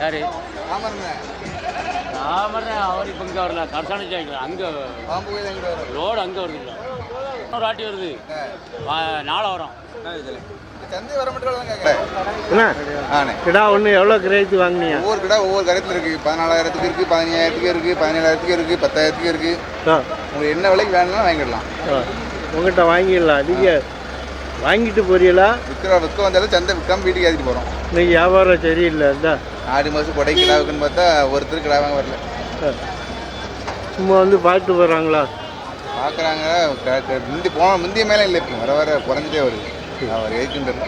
யாரு? ராமர் அவர் இப்போ இங்கே வரல. அங்கே. கோயில் எங்கிட்ட வரும் ரோடு அங்கே வருது ஒரு ஆட்டி வருது. வா- நாளை வரும். சந்தை வர மட்டும் கேட்குறேன் என்ன? ஆனே. கிடா ஒன்று எவ்வளோ கிரேத்து வாங்கினியா ஒவ்வொரு கடை ஒவ்வொரு கருத்துல இருக்கு. பதினாலாயிரத்துக்கு இருக்கு பதினஞ்சாயிரத்துக்கு இருக்கு பதினேழாயிரத்துக்கு இருக்கு பத்தாயிரத்துக்கு இருக்கு. ஆ. உங்களுக்கு என்ன விலைக்கு வேணும்னா வாங்கிடலாம். உங்கள்கிட்ட வாங்கிடலாம். நீங்கள் வாங்கிட்டு போறீங்களா? விற்கிற விற்க வந்தாலும் சந்தை விற்காம வீட்டுக்கு ஏற்றிட்டு போகிறோம் இன்னைக்கு வியாபாரம் சரியில்லை இதான் ஆடி மாதம் கொடை கிடா இருக்குன்னு பார்த்தா ஒருத்தர் கிடா வாங்க வரல. சும்மா வந்து பார்த்துட்டு போகிறாங்களா பார்க்குறாங்க. முந்தி போன முந்தைய மேலே இல்லை இப்போ. வர வர குறைஞ்சிட்டே வருது அவர் எதுக்குன்றது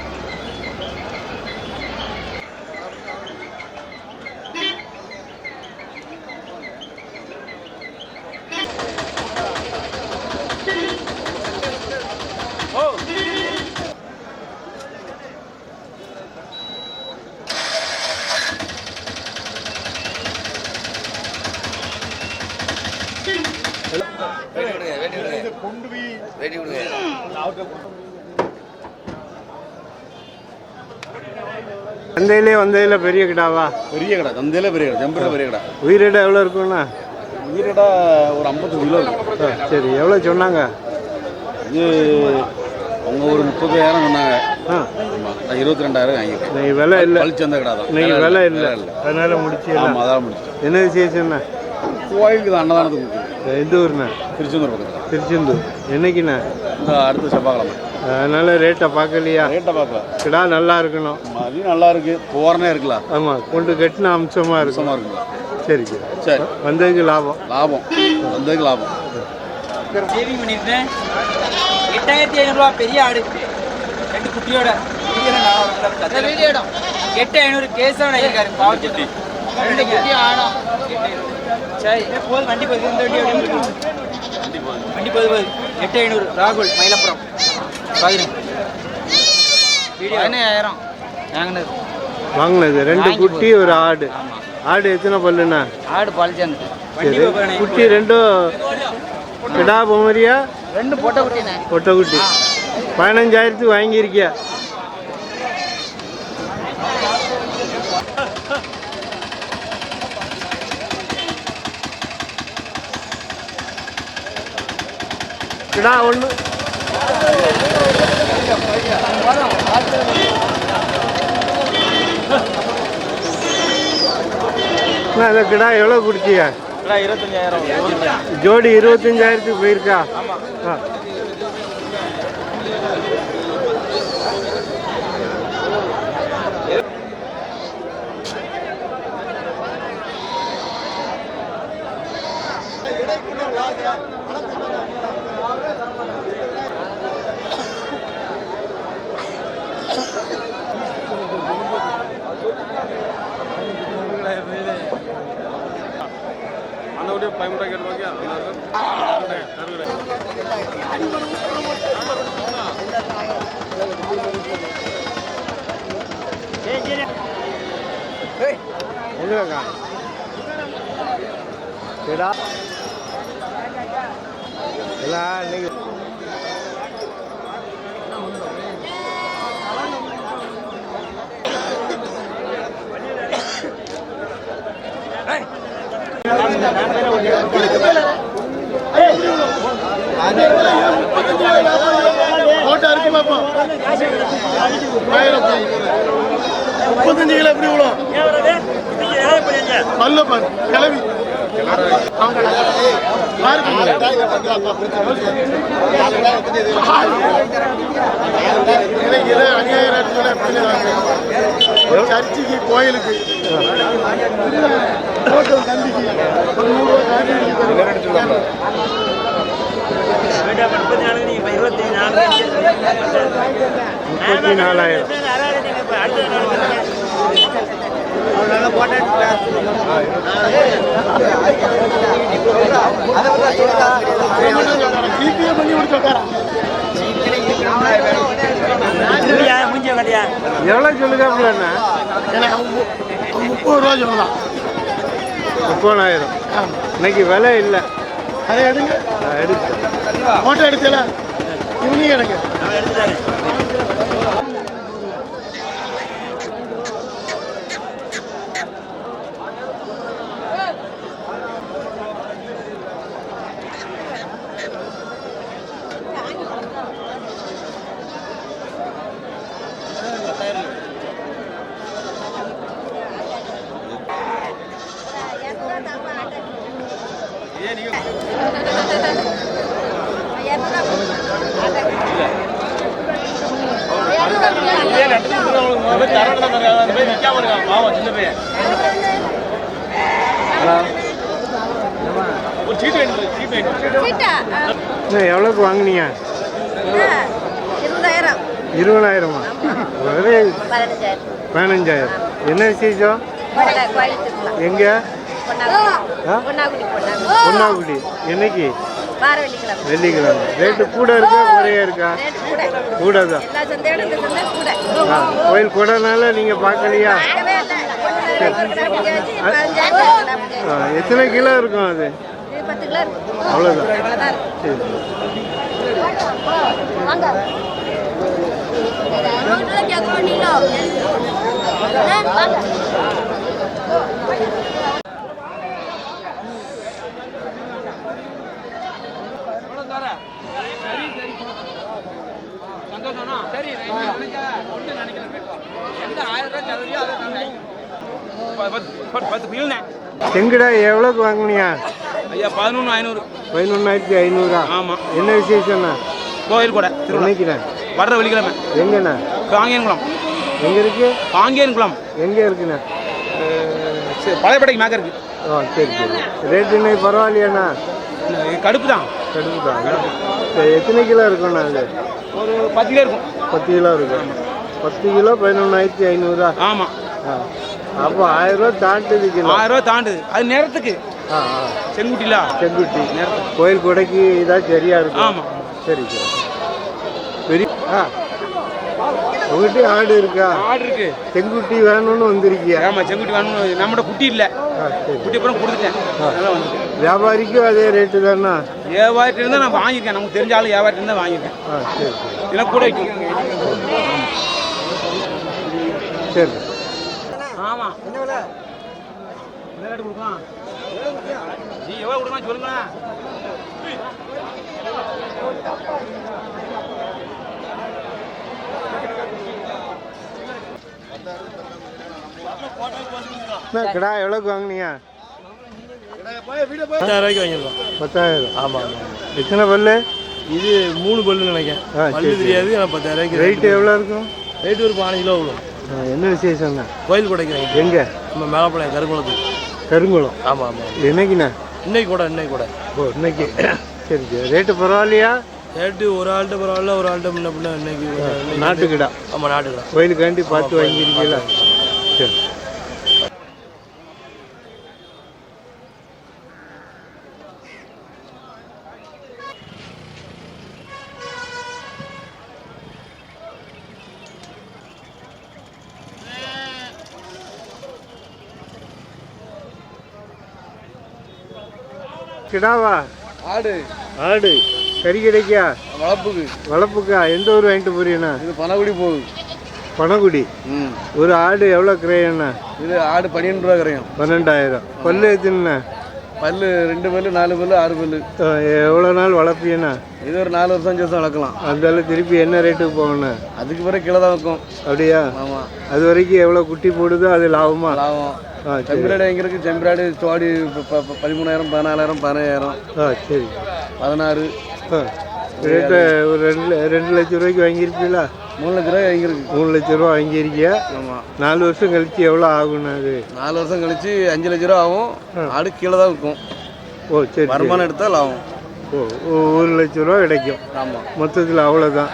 சந்தையிலே வந்ததில் பெரிய கிடாவா? பெரிய கடை சந்தையில் பெரிய கடை செம்பரில் பெரிய கடை. உயிரிட எவ்வளோ இருக்கும்ண்ணா உயிரிடா ஒரு ஐம்பத்தஞ்சு கிலோ இருக்கும் ஆ, சரி எவ்வளோ சொன்னாங்க? இது அவங்க ஒரு முப்பதாயிரம் சொன்னாங்க. ஆ. நான் இருபத்தி ரெண்டாயிரம் வாங்கியிருக்கேன். இன்னைக்கு விலை இல்லை. பழிச்சு வந்த கடை தான். இன்னைக்கு விலை இல்லை. அதனால முடிச்சிடலாம் ஆமாம் அதான் முடிச்சு. என்ன விசேஷம்ண்ணா கோயிலுக்கு தான் அன்னதானத்துக்கு எந்த ஊர்ண்ணா திருச்செந்தூர் பக்கத்தில். திருச்செந்தூர். என்னைக்குண்ணா? இந்த அடுத்த செவ்வாய்க்கிழமை. அதனால ரேட்டை பார்க்கலையா? ரேட்டை பார்க்கல. கிடா நல்லா இருக்கணும். மதியம் நல்லா இருக்கு. போறனே இருக்கலாம் ஆமாம் கொண்டு கட்டின அம்சமாக இருக்கும். இருக்குங்களா சரி சரி. சரி. வந்ததுக்கு லாபம். லாபம். வந்ததுக்கு லாபம். சேவிங் பண்ணியிருந்தேன். எட்டாயிரத்தி ஐநூறுரூவா பெரிய ஆடு ரெண்டு குட்டியோட. வீடியோ எட்டு ஐநூறு கேசவன் இருக்காரு பாவச்சட்டி ரெண்டு குட்டி ஆடும் சரி போதும் வண்டி போகுது இந்த வண்டி போகுது. வண்டி போகுது போகுது எட்டு ஐநூறு. ராகுல் மயிலப்புறம் பதினஞ்சு பதினாயிரம் வாங்கினது. வாங்கினது. ரெண்டு குட்டி ஒரு ஆடு. ஆடு எத்தனை பல்லுண்ணா? ஆடு சரி போகணே குட்டி ரெண்டும் கிடா பொமரியா ரெண்டு பொட்டை குட்டிண்ணே. ஒட்டை குட்டி பதினஞ்சாயிரத்துக்கு வாங்கியிருக்கியா? கிடா ஒன்று அந்த கிடா எவ்வளோ குடிச்சியா இருபத்தஞ்சாயிரம். ஜோடி இருபத்தஞ்சாயிரத்துக்கு போயிருக்கா? ஆ. கிடா எல்லாம் இன்னைக்கு முப்பத்தஞ்சு கிலோ எப்படி இவ்வளோ பல்ல பாரு கிளவி. சர்ச்சுக்கு கோயிலுக்கு தம்பிக்கு ஒரு நூறுரூவா காட்டி நாலாயிரம். எவ்வளோ மு- அவன் முப்பது ரூபா சொல்லலாம் முப்பதாயிரம். இன்னைக்கு விலை இல்லை. அதை எடுங்க. நான் எடுத்தேன். ஃபோட்டோ எடுத்தல. இவனையும் எனக்கு எவ்வளோக்கு வாங்குனீங்க? இருபதாயிரம்? இருபதாயிரமா பதினஞ்சாயிரம். என்ன விசேஷம்? எங்கே? பொன்னாக்குடி என்னைக்கு வெள்ளிக்கிழமை ரேட்டு கூட இருக்கா குறையா இருக்கா கூட தான் கோயில் கூடனால நீங்கள் பார்க்கலையா எத்தனை கிலோ இருக்கும் அது அவ்வளோதான் சரி வாங்க வாங்க சரி ஒன்று நினைக்கிறேன் எந்த ஆயிரம் ரூபாய் சதுரியோ அதை தந்தேன் பத்து பில்லுண்ணே செங்கடா எவ்வளோக்கு வாங்குனியா ஐயா பதினொன்று ஐநூறு. பதினொன்றாயிரத்தி ஐநூறா? ஆமாம் என்ன விசேஷம்ண்ணா? கோயில் கூட என்னைக்குண்ணா? வர்ற வெள்ளிக்கிழமை. எங்கண்ணா? காங்கேயன்குளம். எங்கே இருக்கு? காங்கேயன்குளம். எங்கே இருக்குண்ணா? சரி பழையப்படைக்கு மேக்க இருக்கு. ஓ சரி சரி. ரேட்டு இன்னைக்கு பரவாயில்லையாண்ணா? கடுப்பு தான். கடுப்பு தான். எத்தனை கிலோ இருக்கும்ண்ணா அது? ஒரு பத்து கிலோ இருக்கும். பத்து கிலோ இருக்கும். பத்து கிலோ பதினொன்றாயிரத்தி ஐநூறா? ஆமாம் அப்போ ஆயிரம் ரூபா தாண்டுது ஆயிரம் ரூபா தாண்டுது. அது நேரத்துக்கு. செங்குட்டில? செங்குட்டி. கோயில் கொடைக்கு இதாக சரியா இருக்கும். ஆமாம் சரி சரி. பெரிய ஆ. உங்ககிட்ட ஆடு இருக்கா? ஆடு இருக்கு. செங்குட்டி வேணும்னு வந்திருக்கியா? ஆமாம் செங்குட்டி வேணும் நம்மகிட்ட குட்டி இல்லை. குட்டி அப்புறம் கொடுத்துட்டேன். அதெல்லாம் வந்து வியாபாரிக்கும் அதே ரேட்டு தானா? வியாபாரத்தில் இருந்தால் நான் வாங்கியிருக்கேன். நமக்கு தெரிஞ்ச ஆள் வியாபாரத்தில் இருந்தால் வாங்கியிருக்கேன். சரி இல்லை கூட சரி. ஆமாம் என்ன விலை? என்ன ரேட்டு கொடுக்கலாம்? நீ எவ்வளோ கொடுக்கலாம் சொல்லுங்களேன். அண்ணா, கிடா எவ்வளோக்கு வாங்குனீங்க? பத்தாயிரம் ரூபாய்க்கு வாங்கியிருக்கோம் பத்தாயிரம் ஆமாம் எத்தனை பல்லு? இது மூணு பல்லு நினைக்கிறேன். பல்லு. தெரியாது ஆனால் பத்தாயிரம் ரூபாய்க்கு ரேட்டு எவ்வளோ இருக்கும்? ரேட்டு ஒரு பதினஞ்சு கிலோ விழும். என்ன விசேஷம்ண்ணா கோயில் கொடைக்கிறேன் எங்கே? நம்ம மேலப்பாளையம் கருங்குளத்துக்கு. கருங்குளம். ஆமாம் ஆமாம் என்னைக்குண்ணா? இன்னைக்கு கூட இன்னைக்கு கூட. ஓ இன்னைக்கு. சரி சரி. ரேட்டு பரவாயில்லையா? ரேட்டு ஒரு ஆள்கிட்ட பரவாயில்ல ஒரு ஆள்கிட்ட முன்ன பின்ன இன்னைக்கு நாட்டுக்கிடா. ஆமாம் நாட்டுக்கு கோயிலுக்காண்டி பார்த்து வாங்கியிருக்கீங்களா? சரி. கிடாவா? ஆடு. ஆடு. கறி கிடைக்கா வளர்ப்புக்கு வளர்ப்புக்கா எந்த ஊர் வாங்கிட்டு போறீங்கண்ணா இது பனகுடி போகுது. பனகுடி? ம். ஒரு ஆடு எவ்வளோ கிரையண்ணா இது ஆடு பன்னிரெண்டு ரூபா கரையும் பன்னெண்டாயிரம். பல்லு எத்தனைண்ணா பல்லு ரெண்டு பல்லு நாலு பல்லு ஆறு பல்லு. எவ்வளோ நாள் வளர்ப்பீங்கண்ணா இது ஒரு நாலு வருஷம் அஞ்சு வருஷம் வளர்க்கலாம். அந்தால திருப்பி என்ன ரேட்டுக்கு போகணும்? அதுக்கு பிறகு கிலோ தான் வைக்கும். அப்படியா? ஆமாம் அது வரைக்கும் எவ்வளோ குட்டி போடுதோ அது லாபமா? லாபம். செம்பிராடு எங்கே இருக்குது செம்பிராடு சோடி பதிமூணாயிரம் பதினாலாயிரம் பதினாயிரம் ஆ சரி. பதினாறு. ஆ. ரேட்டு ஒரு ரெண்டு ரெண்டு லட்ச ரூபாய்க்கு வாங்கியிருப்பீங்களா? மூணு லட்ச ரூபாய் எங்கே இருக்குது மூணு லட்ச ரூபா வாங்கியிருக்கியா? ஆமாம் நாலு வருஷம் கழிச்சு எவ்வளோ ஆகுண்ணா அது? நாலு வருஷம் கழிச்சு அஞ்சு லட்ச ரூபா ஆகும். ஆடு கீழே தான் விற்கும். ஓ சரி. வருமானம் எடுத்தால் லாபம். ஓ ஓ, ஒரு லட்ச ரூபா கிடைக்கும். ஆமாம் மொத்தத்தில் அவ்வளோதான்.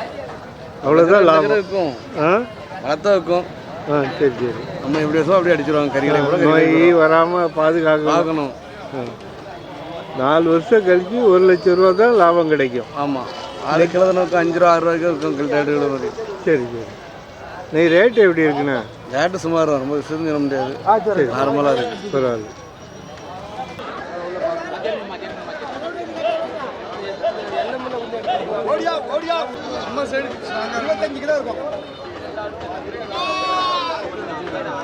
அவ்வளோதான் லாபம். இருக்கும் ஆ? வளர்த்தா இருக்கும் ஆ சரி சரி. நம்ம எப்படி வருஷம் அப்படியே அடிச்சிருவாங்க கறிகளை கூட நோய் வராமல் பாதுகாக்க பார்க்கணும். நாலு வருஷம் கழிச்சு ஒரு லட்சம் ரூபா தான் லாபம் கிடைக்கும். ஆமாம் ஆறு கிலோ அஞ்சு ரூபா ஆறு ரூபாய்க்கு இருக்கும் கிலோ வரை சரி சரி. நீ ரேட்டு எப்படி இருக்குண்ணா? ரேட்டு சுமார் ரொம்ப சிறுந்திட முடியாது. சரி. நார்மலாக இருக்கு. பரவாயில்ல. ஓடியா சைடு இருபத்தஞ்சு கிலோ இருக்கும்.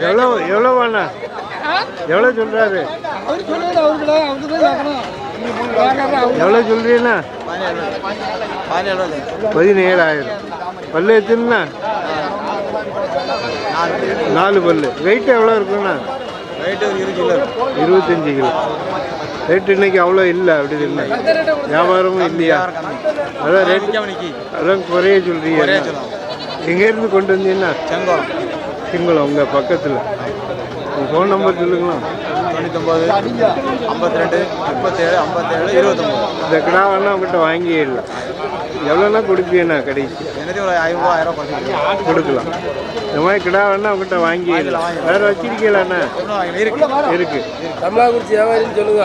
எவ்வளோ எவ்வளோ வேணா எவ்வளோ சொல்கிறாரு எவ்வளோ சொல்றீங்கண்ணா பதினேழாயிரம் பல்லு எத்தனைண்ணா நாலு பல்லு வெயிட் எவ்வளோ இருக்குண்ணா இருபத்தஞ்சி கிலோ. ரேட் இன்னைக்கு அவ்வளோ இல்லை அப்படி இல்லை. வியாபாரமும் இல்லையா? அதான் ரேட் அதான் குறைய சொல்றீங்க. எங்கேருந்து கொண்டு வந்தீங்கன்னா? செங்கோலம் சிங்களம் உங்கள் பக்கத்தில். உங்கள் ஃபோன் நம்பர் சொல்லுங்களா? தொண்ணூத்தொம்பது ஐம்பத்தி ரெண்டு முப்பத்தேழு ஐம்பத்தேழு இருபத்தொம்பது இந்த கிடா வேணா உங்கள்கிட்ட வாங்கியே இல்லை. எவ்வளோனா கொடுப்பீங்கண்ணா கடைசி எனக்கு ஒரு ஐநூறுவா ஆயிரம் குறைச்சி கொடுக்கலாம். இந்த மாதிரி கிடா வேணா உங்கள்கிட்ட வாங்கியே இல்லை. வேறு வச்சிருக்கீங்களாண்ணா? இருக்கு. இருக்கு. தமிழாக்குறிச்சி வியாபாரின்னு சொல்லுங்க.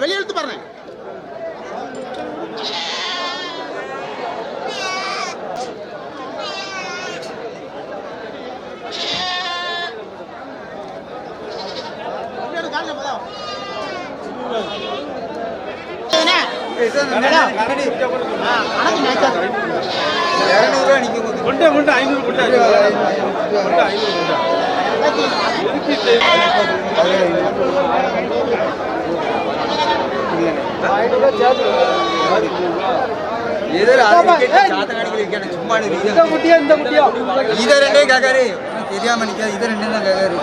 வெளியே எடுத்து பாருங்க இதை ரெண்டே கேட்காரு. தெரியாம நிக்காது இதை ரெண்டு தான் கேட்காரு.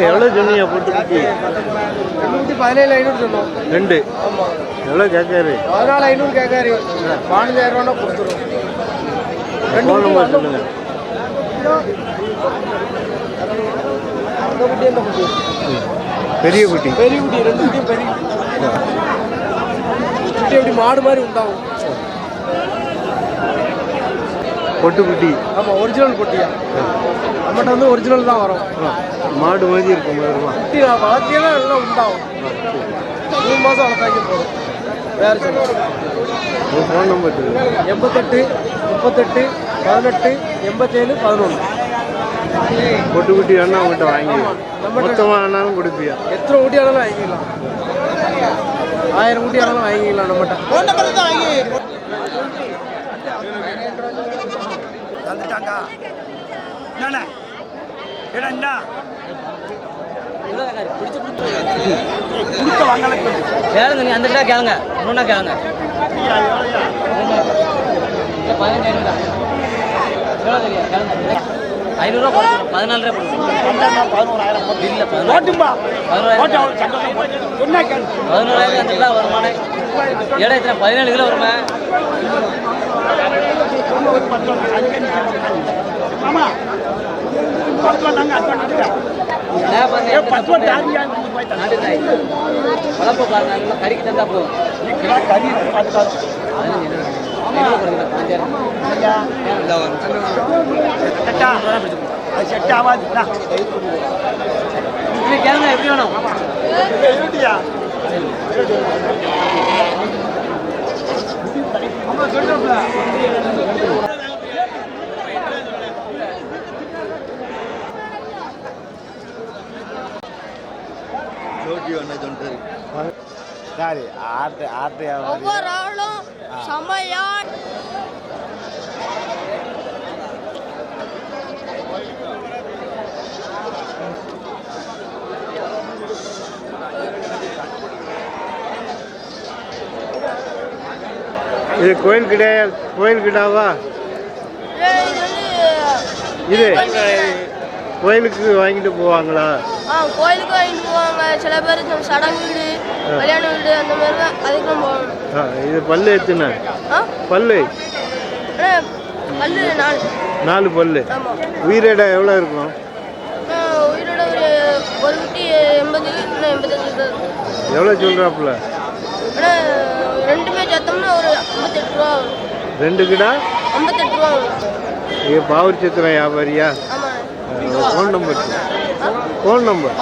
எவ்வளோ சொன்னீங்க போட்டுக்குட்டி எண்ணூற்றி பதினேழு ஐநூறு சொன்னோம். ரெண்டு. எவ்வளோ கேட்காரு? பதினாலு ஐநூறு கேட்காரு. பதினஞ்சாயிரம் ரூபா கொடுத்துரும் ஃபோன் நம்பர் சொல்லுங்கள் அந்த குட்டி அந்த குட்டி பெரிய குட்டி. பெரிய குட்டி ரெண்டு குட்டியும் பெரிய குட்டி. எப்படி மாடு மாதிரி உண்டாகும். பொட்டு குட்டி. ஆமாம் ஒரிஜினல் குட்டியா? நம்மகிட்ட வந்து ஒரிஜினல் தான் வரும். மாடு மாதிரி இருக்கும் குட்டி வளர்த்தியெல்லாம் எல்லாம் உண்டாகும். மூணு மாதம் வளர்த்தாக்க போதும். வேறு சொல்லுங்கள் ஃபோன் நம்பர் எண்பத்தெட்டு முப்பத்தெட்டு பதினெட்டு எண்பத்தேழு பதினொன்று பொட்டு குட்டி வேணா உங்கள்கிட்ட வாங்கி மொத்தமாக வேணாலும் கொடுப்பியா? எத்தனை ஊட்டி ஆனாலும் வாங்கிக்கலாம். ஆயிரம் ஊட்டி ஆனாலும் வாங்கிக்கலாம் நம்மகிட்ட. கேளுங்க நீ அந்த கேளுங்க. இன்னொன்னா கேளுங்க. ஐநூறுரூவா போடுங்க பதினாலு ரூபா போடுங்க இல்லை பதினோராயிரம் பதினோராயிரம் அந்த கிலோ வருமானே இடம் பதினேழு கிலோ வருமா? பாருங்க, எத்தனை போட்டு- பாருங்க கறிக்கு தந்தா போதும் பதினஞ்சு ஐநூறு. ஐநூறு கொடுங்க, மாதிரி தோணுது சாரி ஆட்டு ஆட்டு ஒவ்வொரு ஆளும் செமையா இது கோயில் கிடையாது கோயில் கிடாவா? இது கோயிலுக்கு வாங்கிட்டு போவாங்களா? ஆ கோயிலுக்கு வாங்கிட்டு போவாங்க. சில பேர் சடங்கு வீடு கல்யாண வீடு அந்த மாதிரி தான் அதுக்கெல்லாம் போவாங்க. ஆ, இது பல்லு எத்தனை? ஆ? பல்லு? பல்லு நாலு. நாலு பல்லு. உயிரிட எவ்வளோ இருக்கும்? உயிரோட ஒரு ஒரு குட்டி எண்பது எண்பத்தஞ்சு எவ்வளோ சொல்கிறாப்புல ரெண்டுமே சேர்த்தோம்னா ஒரு ஐம்பத்தெட்டு ரூபா ரெண்டு கிடா? ஐம்பத்தெட்டு ரூபா வரும். பாவூர் சித்திரம் வியாபாரியா? ஆமாம் ஃபோன் நம்பர் ஃபோன் நம்பர்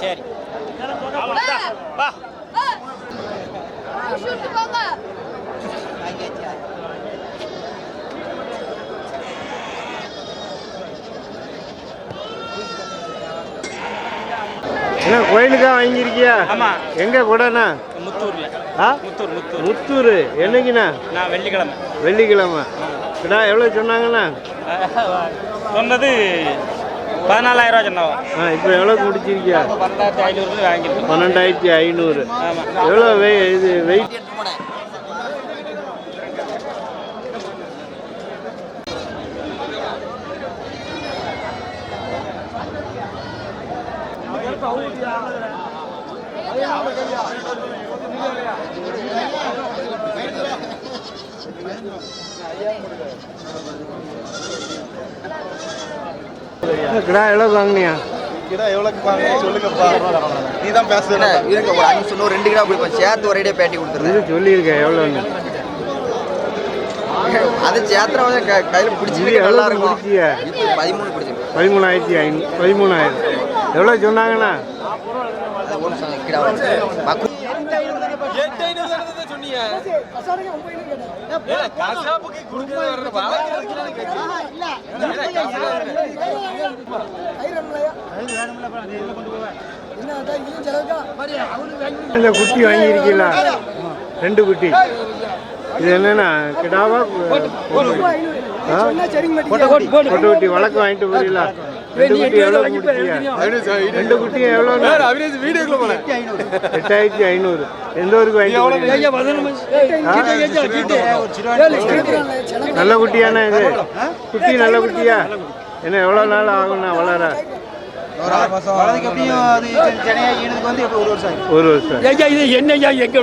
சரி. என்ன கோயிலுக்கா வாங்கியிருக்கியா? ஆமா. எங்கே கூடண்ணா? முத்தூர்ல. ஆ? முத்தூர் முத்தூர். முத்தூர். என்னைக்குண்ணா? நான் வெள்ளிக்கிழமை. வெள்ளிக்கிழமை. கிடா எவ்வளோ சொன்னாங்கண்ணா? சொன்னது பதினாலாயிரம் ரூபா சொன்னாவோ ஆ இப்போ எவ்வளோக்கு முடிச்சிருக்கியா பன்னெண்டாயிரத்தி ஐநூறு பன்னெண்டாயிரத்தி ஐநூறு. எவ்வளோ வெய் இது வெயிட்? கிடா எவ்வளோ வாங்கினியா? கிடா எவ்வளோக்கு வாங்க சொல்லுங்கப்பா. நீ தான் பேசுற இருக்க ஒரு அஞ்சு சொன்ன ஒரு ரெண்டு கிலோ பிடிப்போம் சேர்த்து ஒரேடியா பேட்டி கொடுத்துருந்தேன் சொல்லியிருக்கேன் எவ்வளோன்னு அது சேத்திரம் வந்து கையில இது பிடிச்சிட்டு நல்லா எவ்வளோ இருக்கும் பதிமூணு பிடிச்சிருக்கு. பதிமூணாயிரத்தி ஐநூ பதிமூணாயிரம். எவ்வளோ சொன்னாங்கண்ணா? இந்த குட்டி வாங்கியிருக்கீங்களா? ரெண்டு குட்டி. இது என்னன்னா கிடாவா? ஆ? பொட்டை குட்டி வழக்கு வாங்கிட்டு போறீங்களா? ரெண்டு குட்டி எவ்வளோ எட்டாயிரத்தி ஐநூறு. எந்த ஊருக்கு? ஆ? நல்ல குட்டியாண்ணா இது. குட்டி. நல்ல குட்டியா? என்ன எவ்வளோ நாள் ஆகும்ண்ணா வளர? ஒரு வருஷம் ஆகும் ஒரு வருஷம். இது என்னையா எங்க